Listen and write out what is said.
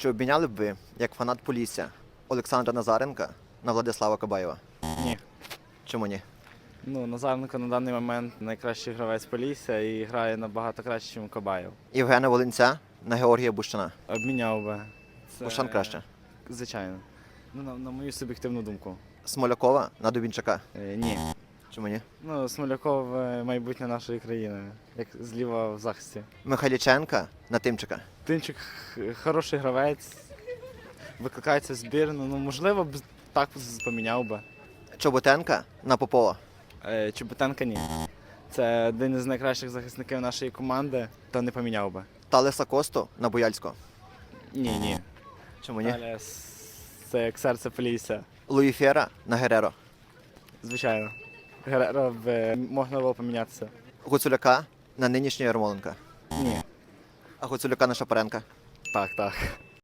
Чи обміняли б ви, як фанат Полісся, Олександра Назаренка на Владислава Кабаєва? Ні. Чому ні? Ну, Назаренко на даний момент найкращий гравець Полісся і грає набагато краще, ніж Кабаєв. Євгена Волинця на Георгія Бущана. Обміняв би. Це- Бущан краще. Звичайно. Ну, на, на мою суб'єктивну думку. Смолякова на Дубінчака. Е, ні. Чому ні? Ну, Смоляков е, майбутнє нашої країни, як зліва в захисті. Михайліченка на Тимчика. Тимчик хороший гравець, викликається в збірну. Ну, можливо, б так поміняв би. Чоботенка на Попова. Е, Чеботенка ні. Це один із найкращих захисників нашої команди, то не поміняв би. Талеса Косту на Бояльського. Ні, ні. Чому ні? Далі с- це як серце Полісся. Луї Фєра на Гереро. Звичайно. Гереро б можна було помінятися. Гуцуляка на нинішнього Ярмоленка. Ні. А Гуцуляка на Шапаренка. Так, так.